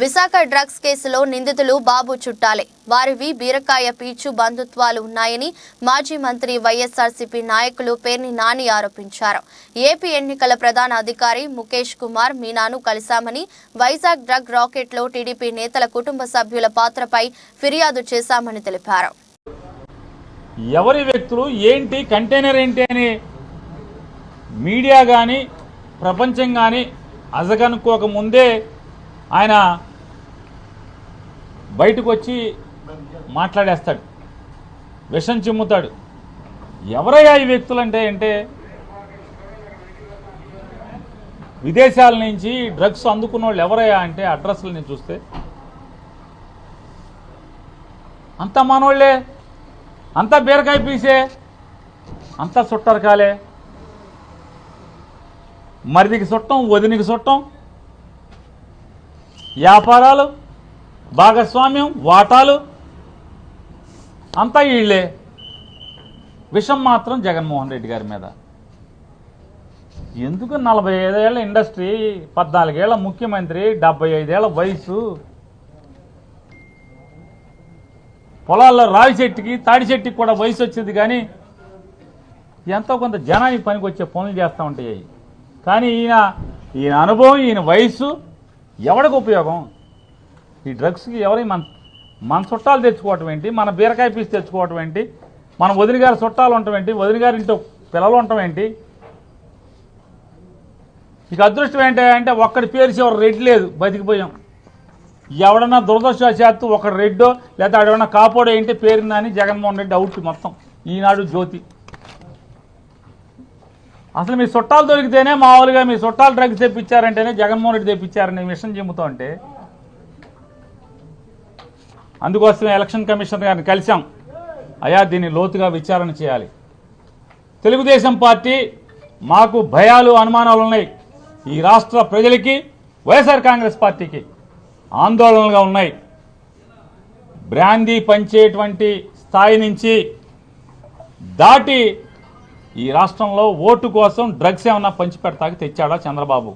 Visakha drugs కేసులో నిందితులు బాబు చుట్టాలే. వారివి బీరకాయ పీచు బంధుత్వాలు ఉన్నాయని మాజీ మంత్రి వైఎస్ఆర్సీపీ నాయకులు పేర్ని నాని ఆరోపించారు. ఏపీ ఎన్నికల ప్రధాన అధికారి ముఖేష్ కుమార్ మీనాను కలిశామని వైజాగ్ డ్రగ్ రాకెట్లో టీడీపీ నేతల కుటుంబ సభ్యుల పాత్రపై ఫిర్యాదు చేశామని తెలిపారు. ఎవరి వ్యక్తులు ఏంటి కంటైనర్ ఏంటి అని మీడియా కానీ ప్రపంచం కానీ అజగనుకోక ముందే ఆయన బయటకు వచ్చి మాట్లాడేస్తాడు. విషం చిమ్ముతాడు. ఎవరయ్యా ఈ వ్యక్తులు అంటే అంటే విదేశాల నుంచి డ్రగ్స్ అందుకున్న వాళ్ళు ఎవరయ్యా అంటే అడ్రస్లు నేను చూస్తే అంతా మనోళ్ళే అంతా బీరకాయ పీసే అంతా చుట్టరకాలే మరిదికి చుట్టం వదినికి చుట్టం వ్యాపారాలు భాగస్వామ్యం వాటాలు. అంతా వీళ్ళే విషం మాత్రం జగన్మోహన్ రెడ్డి గారి మీద. ఎందుకు నలభై ఐదేళ్ళ ఇండస్ట్రీ పద్నాలుగేళ్ళ ముఖ్యమంత్రి డెబ్బై ఐదేళ్ళ వయసు? పొలాల్లో రావి చెట్టుకి తాడి చెట్టుకి కూడా వయసు వచ్చింది కానీ ఎంతో కొంత జనానికి పనికి వచ్చే పనులు చేస్తూ ఉంటాయి. కానీ ఈయన ఈయన అనుభవం ఈయన వయసు ఎవడికి ఉపయోగం? ఈ డ్రగ్స్కి ఎవరి మన మన చుట్టాలు తెచ్చుకోవటం ఏంటి? మన బీరకాయ పీస్ తెచ్చుకోవటం ఏంటి? మన వదిన గారి చుట్టాలు ఉండటం ఏంటి? వదిన గారి ఇంట్లో పిల్లలు ఉండటం ఏంటి? ఇక అదృష్టం ఏంటి అంటే ఒక్కడి పేరు చివరి రెడ్ లేదు బతికిపోయాం. ఎవడన్నా దురదృష్టవశాత్తు ఒక రెడ్డో లేదా ఎవడన్నా కాపోడో ఏంటి పేరుందని జగన్మోహన్ రెడ్డి అవుట్ మొత్తం. ఈనాడు జ్యోతి. అసలు మీ చుట్టాలు దొరికితేనే మామూలుగా మీ చుట్టాలు డ్రగ్స్ తెప్పించారంటేనే జగన్మోహన్ రెడ్డి తెప్పించారని విషయం చెబుతూ అంటే అందుకోసమే ఎలక్షన్ కమిషనర్ గారిని కలిసాం అయా దీన్ని లోతుగా విచారణ చేయాలి. తెలుగుదేశం పార్టీ మాకు భయాలు అనుమానాలు ఉన్నాయి. ఈ రాష్ట్ర ప్రజలకి వైఎస్ఆర్ కాంగ్రెస్ పార్టీకి ఆందోళనలుగా ఉన్నాయి. బ్రాందీ పంచేటువంటి స్థాయి నుంచి దాటి ఈ రాష్ట్రంలో ఓటు కోసం డ్రగ్స్ ఏమన్నా పంచిపెడతాకి తెచ్చాడా చంద్రబాబు?